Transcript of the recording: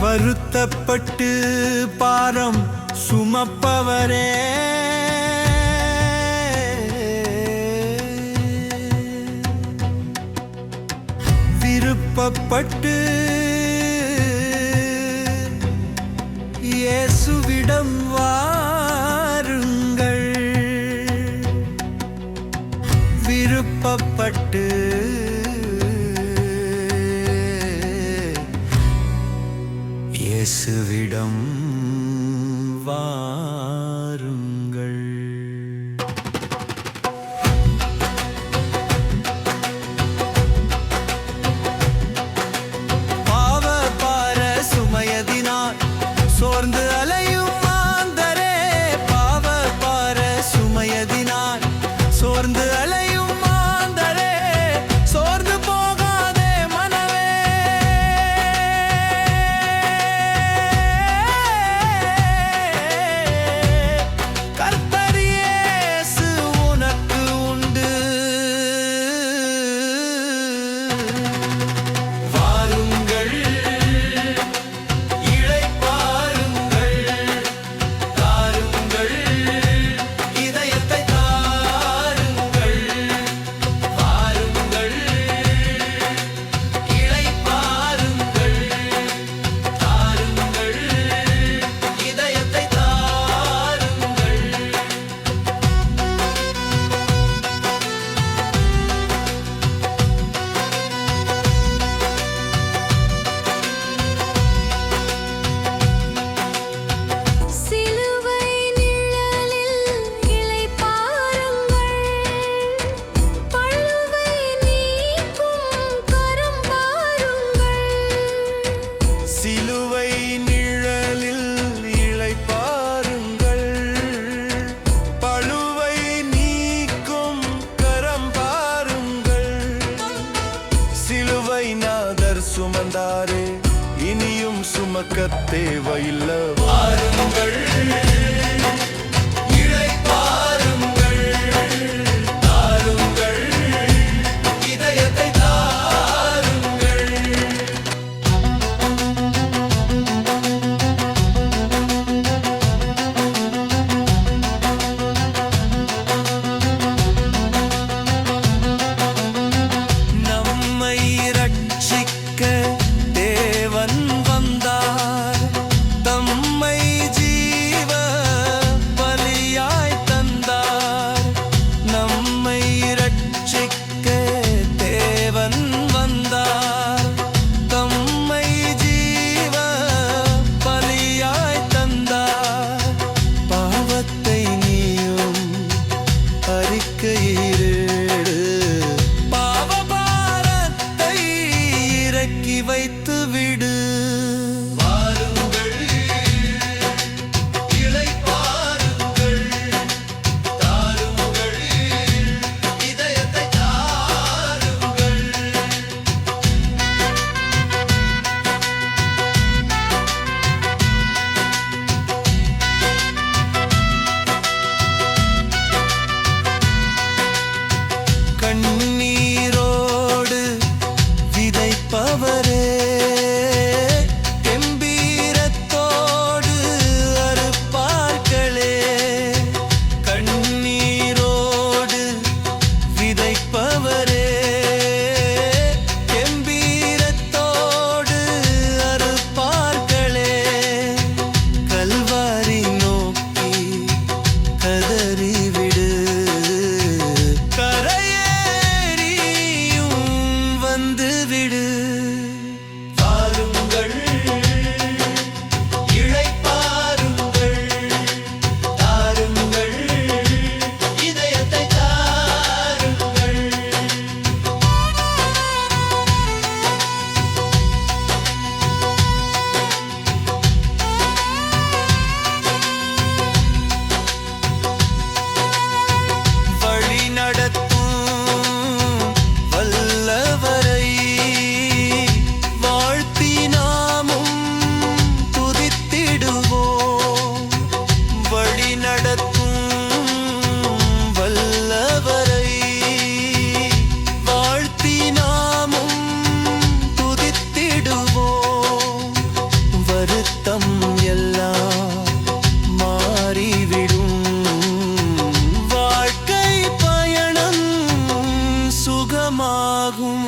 வருத்தப்பட்டு பாரம் சுமப்பவரே. விருப்பப்பட்டு இயேசுவிடம் வாருங்கள். விருப்பப்பட்டு இயேசுவிடம் வா. பக்கத் தேவையில்லை. சுகமாகும்